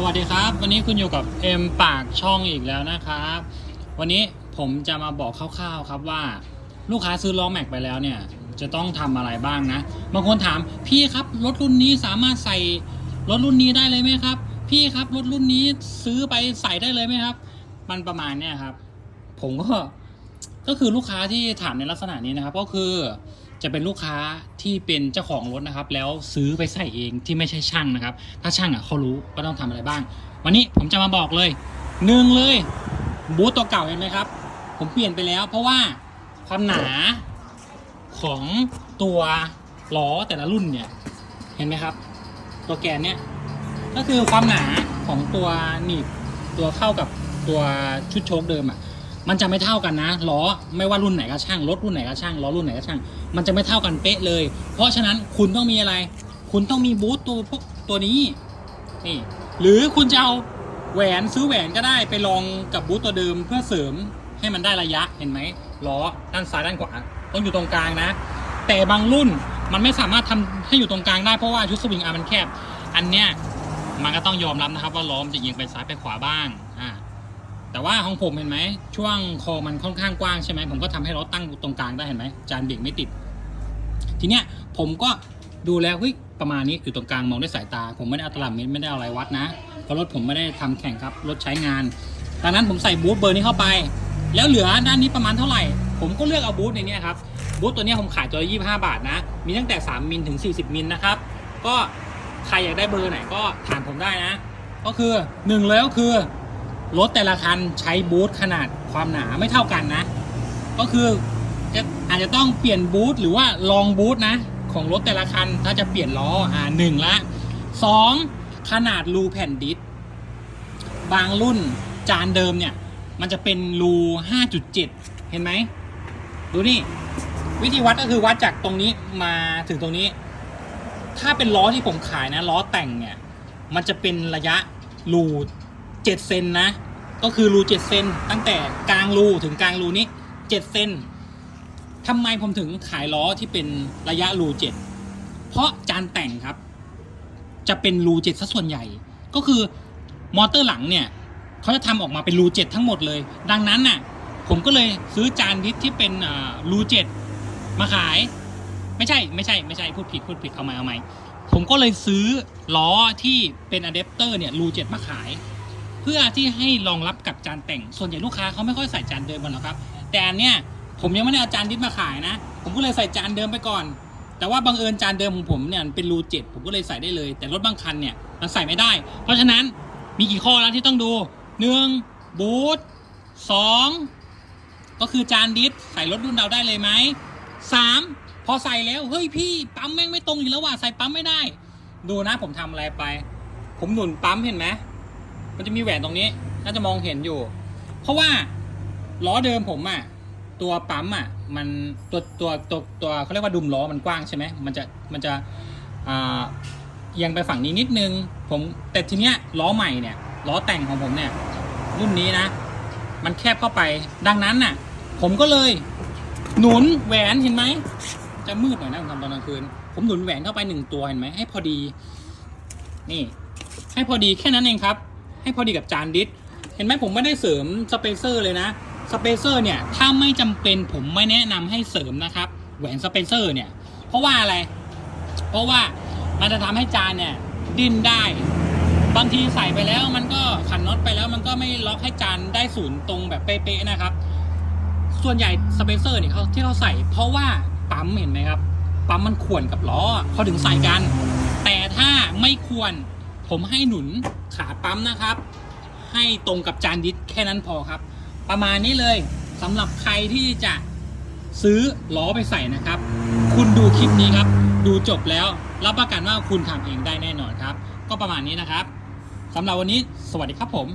สวัสดีครับ วันนี้คุณอยู่กับเอ็มปากช่องอีกแล้วนะครับ วันนี้ผมจะมาบอกคร่าวๆครับว่า ลูกค้าซื้อล้อแม็กไปแล้วเนี่ย จะต้องทำอะไรบ้างนะบางคนถามพี่ครับรถรุ่นนี้สามารถใส่รถรุ่นนี้ได้เลยไหมครับ พี่ครับรถรุ่นนี้ซื้อไปใส่ได้เลยไหมครับ มันประมาณเนี่ยครับ ผมก็ก็คือลูกค้าที่ถามในลักษณะนี้นะครับ ก็คือ จะเป็นลูกค้าที่เป็นเจ้าของรถนะครับ แล้วซื้อไปใส่เองที่ไม่ใช่ช่างนะครับ ถ้าช่างอะเขารู้ก็ต้องทำอะไรบ้าง วันนี้ผมจะมาบอกเลยหนึ่งเลยบูตตัวเก่าเห็นไหมครับ ผมเปลี่ยนไปแล้ว เพราะว่าความหนาของตัวล้อแต่ละรุ่นเนี่ยเห็นไหมครับ ตัวแกนเนี่ยก็คือความหนาของตัวหนีบตัวเข้ากับตัวชุดโชคเดิมอะ มันจะไม่เท่ากันนะล้อไม่ว่ารุ่นไหนก็ช่างรถรุ่นไหนก็ช่างล้อรุ่นไหนก็ช่าง มันจะไม่เท่ากันเป๊ะเลย เพราะฉะนั้นคุณต้องมีอะไร คุณต้องมีบูทตัวพวกตัวนี้นี่หรือคุณจะเอาแหวนซื้อแหวนก็ได้ไปลองกับบูทตัวเดิมเพื่อเสริมให้มันได้ระยะเห็นไหมล้อด้านซ้ายด้านขวาต้องอยู่ตรงกลางนะ แต่บางรุ่นมันไม่สามารถทำให้อยู่ตรงกลางได้เพราะว่าชุดสวิงอาร์มันแคบ อันเนี้ยมันก็ต้องยอมรับนะครับว่าล้อมจะเอียงไปซ้ายไปขวาบ้างอ่า แต่ว่าของผมเห็นไหม ช่วงคอมันค่อนข้างกว้างใช่ไหมผมก็ทำให้รถตั้งตรงกลางได้เห็นไหมจานเบรกไม่ติด ทีเนี้ยผมก็ดูแล้วเฮ้ยประมาณนี้อยู่ตรงกลางมองด้วยสายตา ผมไม่ได้เอาตลับเมตรไม่ได้เอาอะไรวัดนะเพราะรถผมไม่ได้ทำแข่งครับรถใช้งานดังนั้นผมใส่บูทเบอร์นี้เข้าไป แล้วเหลือด้านนี้ประมาณเท่าไหร่ ผมก็เลือกเอาบูทในนี้ครับบูทตัวนี้ผมขายตัวละ25บาทนะ มีตั้งแต่ 3มิลถึง 40มิลนะครับ ก็ใครอยากได้เบอร์ไหนก็ถามผมได้นะ ก็คือหนึ่งเลยก็คือ รถแต่ละคันใช้บูทขนาดความหนาไม่เท่ากันนะ ก็คือจะอาจจะต้องเปลี่ยนบูทหรือว่าลองบูทนะ ของรถแต่ละคันถ้าจะเปลี่ยนล้ออ่าหนึ่งละสองขนาดรูแผ่นดิสบางรุ่นจานเดิมเนี่ย มันจะเป็นรู 5.7 เห็นไหม ดูนี่ วิธีวัดก็คือวัดจากตรงนี้มาถึงตรงนี้ ถ้าเป็นล้อที่ผมขายนะ ล้อแต่งเนี่ย มันจะเป็นระยะรูเจ็ดเซนนะ ก็คือรูเจ็ดเซนตั้งแต่กลางรูถึงกลางรูนี้เจ็ดเซนทำไมผมถึงขายล้อที่เป็นระยะรูเจ็ดเพราะจานแต่งครับ จะเป็นรูเจ็ดซะส่วนใหญ่ ก็คือมอเตอร์หลังเนี่ยเขาจะทำออกมาเป็นรูเจ็ดทั้งหมดเลย ดังนั้นน่ะ ผมก็เลยซื้อจานดิสที่เป็นอ่ารูเจ็ดมาขาย ไม่ใช่ไม่ใช่ไม่ใช่พูดผิดพูดผิดเอาใหม่เอาใหม่ผมก็เลยซื้อล้อที่เป็นอะแดปเตอร์เนี่ยรูเจ็ดมาขาย พื่อที่ให้รองรับกับจานแต่ง ส่วนใหญ่ลูกค้าเขาไม่ค่อยใส่จานเดิมกันหรอกครับ แต่อันเนี้ยผมยังไม่ได้เอาจานดิสมาขายนะ ผมก็เลยใส่จานเดิมไปก่อน แต่ว่าบังเอิญจานเดิมของผมเนี่ยเป็นรูเจ็ดผมก็เลยใส่ได้เลย แต่รถบางคันเนี่ยมันใส่ไม่ได้ เพราะฉะนั้นมีกี่ข้อแล้วที่ต้องดูหนึ่งบูทสองก็คือจานดิสใส่รถรุ่นเราได้เลยไหมสามพอใส่แล้วเฮ้ยพี่ปั๊มแม่งไม่ตรงอีกแล้วว่ะใส่ปั๊มไม่ได้ ดูนะผมทำอะไรไป ผมหนุนปั๊มเห็นไหม มันจะมีแหวนตรงนี้ น่าจะมองเห็นอยู่ เพราะว่าล้อเดิมผมอะตัวปั๊มอะมันตัวตัวตัวตัวเขาเรียกว่าดุมล้อมันกว้างใช่ไหมมันจะมันจะอ่าเอียงไปฝั่งนี้นิดนึง ผมแต่ทีเนี้ยล้อใหม่เนี่ยล้อแต่งของผมเนี่ยรุ่นนี้นะ มันแคบเข้าไป ดังนั้นน่ะ ผมก็เลยหนุนแหวนเห็นไหมจะมืดหน่อยนะผมทำตอนกลางคืน ผมหนุนแหวนเข้าไปหนึ่งตัวเห็นไหมให้พอดี นี่ ให้พอดีแค่นั้นเองครับ ให้พอดีกับจานดิสเห็นไหมผมไม่ได้เสริมสเปเซอร์เลยนะสเปเซอร์เนี่ยถ้าไม่จำเป็นผมไม่แนะนำให้เสริมนะครับแหวนสเปเซอร์เนี่ยเพราะว่าอะไร เพราะว่ามันจะทำให้จานเนี่ยดิ้นได้บางทีใส่ไปแล้วมันก็ขันน็อตไปแล้วมันก็ไม่ล็อกให้จานได้ศูนย์ตรงแบบเป๊ะๆนะครับ ส่วนใหญ่สเปเซอร์เนี่ยเขาที่เขาใส่ เพราะว่าปั๊มเห็นไหมครับปั๊มมันข่วนกับล้อเขาถึงใส่กัน แต่ถ้าไม่ควร ผมให้หนุนขาปั๊มนะครับ ให้ตรงกับจานดิสแค่นั้นพอครับ ประมาณนี้เลยสำหรับใครที่จะซื้อล้อไปใส่นะครับ คุณดูคลิปนี้ครับ ดูจบแล้ว รับประกันว่าคุณทำเองได้แน่นอนครับ ก็ประมาณนี้นะครับสำหรับวันนี้ สวัสดีครับผม